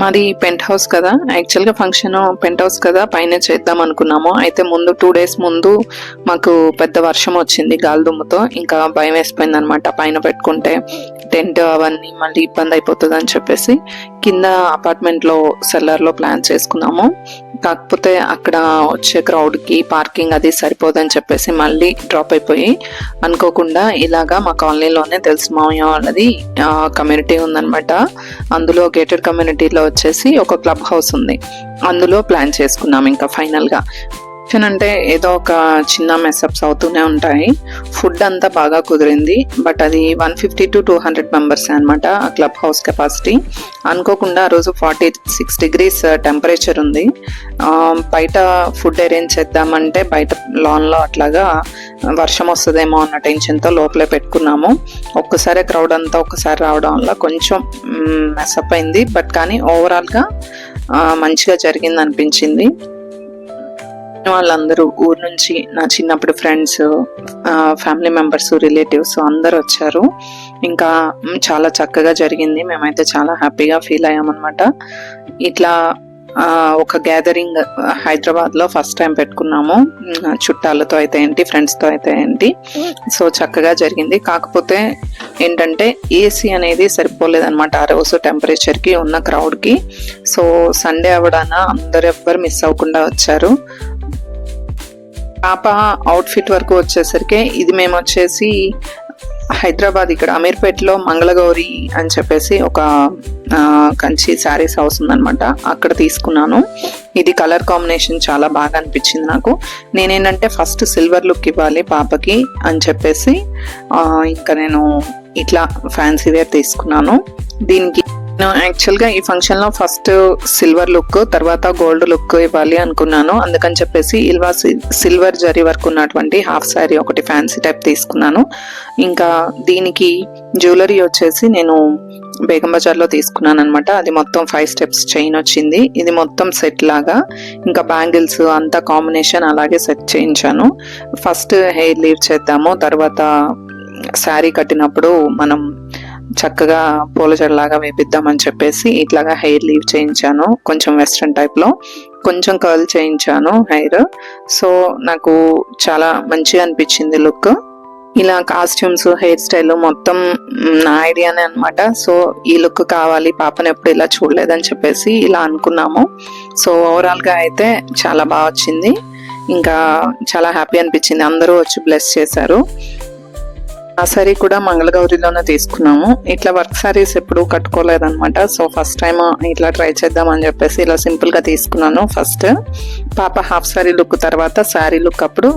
మాది pent house కదా. యాక్చువల్గా ఫంక్షన్ పెంట్ హౌస్ కదా. పైన చేద్దాం అనుకున్నాము. అయితే ముందు టూ డేస్ ముందు మాకు పెద్ద వర్షం వచ్చింది గాలిదుమ్ముతో ఇంకా భయం వేసిపోయింది అనమాట పైన పెట్టుకుంటే. టెంట్ అవన్నీ మళ్ళీ ఇబ్బంది అయిపోతుంది అని చెప్పేసి కింద అపార్ట్మెంట్లో సెల్లర్లో ప్లాన్ చేసుకున్నాము. కాకపోతే అక్కడ వచ్చే క్రౌడ్కి పార్కింగ్ అది సరిపోదని చెప్పేసి మళ్ళీ డ్రాప్ అయిపోయి అనుకోకుండా ఇలాగా మా కాలనీలోనే తెలిసిన మామయ్య వాళ్ళది. కమ్యూనిటీ ఉందనమాట అందులో గేటెడ్ కమ్యూనిటీలో వచ్చేసి ఒక క్లబ్ హౌస్ ఉంది. అందులో ప్లాన్ చేసుకున్నాం ఇంకా ఫైనల్గా. ఫంక్షన్ అంటే ఏదో ఒక చిన్న మెసప్స్ అవుతూనే ఉంటాయి. ఫుడ్ అంతా బాగా కుదిరింది. బట్ అది one fifty to two hundred members అనమాట ఆ క్లబ్ హౌస్ కెపాసిటీ. అనుకోకుండా ఆ రోజు ఫార్టీ సిక్స్ డిగ్రీస్ టెంపరేచర్ ఉంది. బయట ఫుడ్ అరేంజ్ చేద్దామంటే బయట లాన్లో అట్లాగా వర్షం వస్తుందేమో అన్న టెన్షన్తో లోపలే పెట్టుకున్నాము. ఒక్కసారి క్రౌడ్ అంతా ఒక్కసారి రావడం వల్ల కొంచెం మెసప్ అయింది. బట్ కానీ ఓవరాల్గా మంచిగా జరిగింది అనిపించింది వాళ్ళందరూ ఊరు నుంచి నా చిన్నప్పుడు ఫ్రెండ్స్ ఫ్యామిలీ మెంబర్స్ రిలేటివ్స్ అందరు వచ్చారు. ఇంకా చాలా చక్కగా జరిగింది. మేమైతే చాలా హ్యాపీగా ఫీల్ అయ్యామన్నమాట. ఇట్లా ఒక గ్యాదరింగ్ హైదరాబాద్లో ఫస్ట్ టైం పెట్టుకున్నాము. చుట్టాలతో అయితే ఏంటి ఫ్రెండ్స్తో అయితే ఏంటి. సో చక్కగా జరిగింది. కాకపోతే ఏంటంటే ఏసీ అనేది సరిపోలేదన్నమాట ఆ రోజు టెంపరేచర్కి ఉన్న క్రౌడ్కి సో సండే అవడాన అందరు ఎవ్వరు మిస్ అవ్వకుండా వచ్చారు. పాప అవుట్ఫిట్ వరకు వచ్చేసరికి ఇది మేము వచ్చేసి హైదరాబాద్ ఇక్కడ అమీర్పేటలో మంగళగౌరి అని చెప్పేసి ఒక కంచి శారీస్ హౌస్ ఉందనమాట అక్కడ తీసుకున్నాను. ఇది కలర్ కాంబినేషన్ చాలా బాగా అనిపించింది నాకు. నేనేంటంటే ఫస్ట్ సిల్వర్ లుక్ ఇవ్వాలి పాపకి అని చెప్పేసి ఇంకా నేను ఇట్లా ఫ్యాన్సీ వేర్ తీసుకున్నాను. దీనికి నేను యాక్చువల్గా ఈ ఫంక్షన్లో ఫస్ట్ సిల్వర్ లుక్ తర్వాత గోల్డ్ లుక్ ఇవ్వాలి అనుకున్నాను. అందుకని చెప్పేసి ఇల్వా సిల్వర్ జరీ వర్క్ ఉన్నటువంటి హాఫ్ శారీ ఒకటి ఫ్యాన్సీ టైప్ తీసుకున్నాను. ఇంకా దీనికి జ్యువెలరీ వచ్చేసి నేను బేగం బజార్లో తీసుకున్నాను అనమాట అది మొత్తం ఫైవ్ స్టెప్స్ చైన్ వచ్చింది. ఇది మొత్తం సెట్ లాగా. ఇంకా బ్యాంగిల్స్ అంతా కాంబినేషన్ అలాగే సెట్ చేయించాను. ఫస్ట్ హెయిర్ లీవ్ చేద్దాము. తర్వాత శారీ కట్టినప్పుడు మనం చక్కగా పూల జడలాగా వేపిద్దామని చెప్పేసి ఇట్లాగా హెయిర్ లీవ్ చేయించాను. కొంచెం వెస్ట్రన్ టైప్లో కొంచెం కర్ల్ చేయించాను హెయిర్. సో నాకు చాలా మంచిగా అనిపించింది లుక్ ఇలా కాస్ట్యూమ్స్ హెయిర్ స్టైల్ మొత్తం నా ఐడియానే అనమాట సో ఈ లుక్ కావాలి పాపను ఎప్పుడు ఇలా చూడలేదని చెప్పేసి ఇలా అనుకున్నాము. సో ఓవరాల్గా అయితే చాలా బాగా వచ్చింది. ఇంకా చాలా హ్యాపీ అనిపించింది. అందరూ వచ్చి బ్లెస్ చేశారు. ఆ సారీ కూడా మంగళగౌరిలోనే తీసుకున్నాము. ఇట్లా వర్క్ సారీస్ ఎప్పుడు కట్టుకోలేదనమాట సో ఫస్ట్ టైం ఇట్లా ట్రై చేద్దామని చెప్పేసి ఇలా సింపుల్గా తీసుకున్నాను ఫస్ట్ పాప హాఫ్ సారీ లుక్ తర్వాత శారీ లుక్ అప్పుడు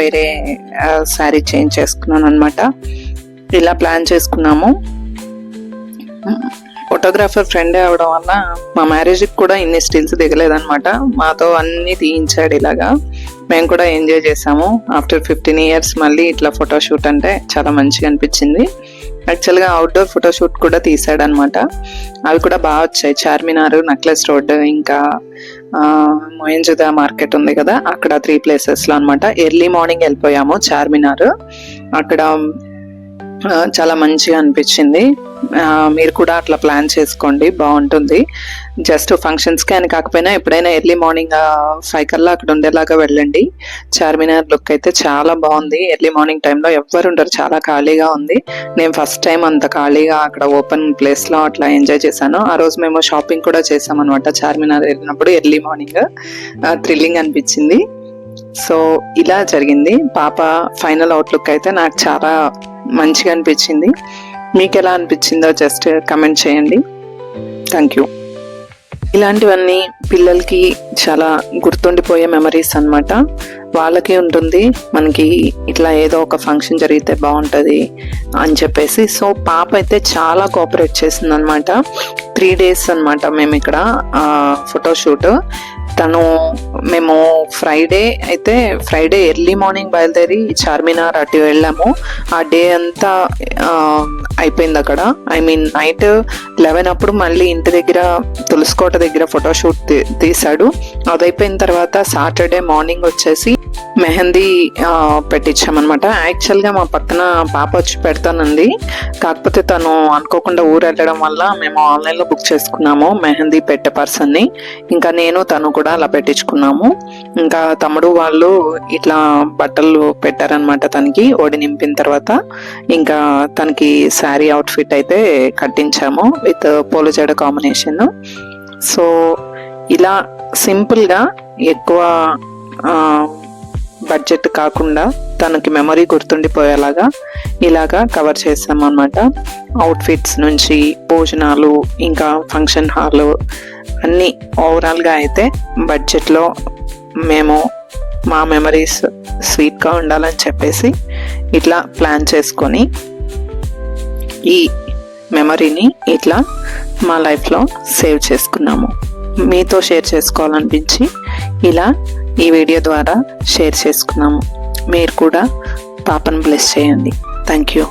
వేరే శారీ చేంజ్ చేసుకున్నాను అనమాట ఇలా ప్లాన్ చేసుకున్నాము. ఫోటోగ్రాఫర్ ఫ్రెండ్ అవడం వల్ల మా మ్యారేజ్కి కూడా ఇన్ని స్టిల్స్ దిగలేదనమాట మాతో అన్ని తీయించాడు ఇలాగా. మేము కూడా ఎంజాయ్ చేసాము. ఆఫ్టర్ ఫిఫ్టీన్ ఇయర్స్ మళ్ళీ ఇట్లా ఫోటోషూట్ అంటే చాలా మంచిగా అనిపించింది. యాక్చువల్గా అవుట్డోర్ ఫోటోషూట్ కూడా తీసాడనమాట అవి కూడా బాగా వచ్చాయి. చార్మినార్ నక్లెస్ రోడ్ ఇంకా మోయంజుదా మార్కెట్ ఉంది కదా అక్కడ త్రీ ప్లేసెస్లో అనమాట ఎర్లీ మార్నింగ్ వెళ్ళిపోయాము చార్మినార్. అక్కడ చాలా మంచిగా అనిపించింది. మీరు కూడా అట్లా ప్లాన్ చేసుకోండి బాగుంటుంది. జస్ట్ ఫంక్షన్స్కి అని కాకపోయినా ఎప్పుడైనా ఎర్లీ మార్నింగ్ ఫైవ్ కల్లా అక్కడ ఉండేలాగా వెళ్ళండి. చార్మినార్ లుక్ అయితే చాలా బాగుంది. ఎర్లీ మార్నింగ్ టైంలో ఎవ్వరు ఉండరు చాలా ఖాళీగా ఉంది. నేను ఫస్ట్ టైం అంత ఖాళీగా అక్కడ ఓపెన్ ప్లేస్లో అట్లా ఎంజాయ్ చేశాను. ఆ రోజు మేము షాపింగ్ కూడా చేసామన్నమాట చార్మినార్ వెళ్ళినప్పుడు ఎర్లీ మార్నింగ్. థ్రిల్లింగ్ అనిపించింది. సో ఇలా జరిగింది. పాప ఫైనల్ అవుట్లుక్ అయితే నాకు చాలా మంచిగా అనిపించింది. మీకు ఎలా అనిపించిందో జస్ట్ కమెంట్ చేయండి. థ్యాంక్ యూ ఇలాంటివన్నీ పిల్లలకి చాలా గుర్తుండిపోయే మెమరీస్ అనమాట వాళ్ళకి ఉంటుంది. మనకి ఇట్లా ఏదో ఒక ఫంక్షన్ జరిగితే బాగుంటుంది అని చెప్పేసి. సో పాప అయితే చాలా కోఆపరేట్ చేసింది అనమాట త్రీ డేస్ అనమాట మేము ఇక్కడ ఫోటోషూట్ తను మేము ఫ్రైడే అయితే ఫ్రైడే ఎర్లీ మార్నింగ్ బయలుదేరి చార్మినార్ అటు వెళ్ళాము. ఆ డే అంతా అయిపోయింది అక్కడ. ఐ మీన్ నైట్ లెవెన్ అప్పుడు మళ్ళీ ఇంటి దగ్గర తులసికోట దగ్గర ఫోటోషూట్ తీ- తీశాడు. అది అయిపోయిన తర్వాత సాటర్డే మార్నింగ్ వచ్చేసి మెహందీ పెట్టించామన్నమాట. యాక్చువల్గా మా పక్కన పాప వచ్చి పెడతానంది. కాకపోతే తను అనుకోకుండా ఊరు వెళ్ళడం వల్ల మేము ఆన్లైన్లో బుక్ చేసుకున్నాము మెహందీ పెట్టే పర్సన్ని. ఇంకా నేను తను కూడా అలా పెట్టించుకున్నాము. ఇంకా తమ్ముడు వాళ్ళు ఇట్లా బట్టలు పెట్టారనమాట తనకి ఓడి నింపిన తర్వాత. ఇంకా తనకి శారీ అవుట్ఫిట్ అయితే కట్టించాము విత్ పోలో జడ కాంబినేషన్ సో ఇలా సింపుల్గా ఎక్కువ బడ్జెట్ కాకుండా తనకి మెమరీ గుర్తుండిపోయేలాగా ఇలాగా కవర్ చేసామన్నమాట. అనమాట అవుట్ఫిట్స్ నుంచి భోజనాలు ఇంకా ఫంక్షన్ హాల్ అన్నీ ఓవరాల్గా అయితే బడ్జెట్లో మేము మా మెమరీస్ స్వీట్గా ఉండాలని చెప్పేసి ఇట్లా ప్లాన్ చేసుకొని ఈ మెమరీని ఇట్లా మా లైఫ్లో సేవ్ చేసుకున్నాము. మీతో షేర్ చేసుకోవాలనిపించి ఇలా ఈ వీడియో ద్వారా షేర్ చేసుకున్నాము. మీరు కూడా పాపను బ్లెస్ చేయండి. Thank you.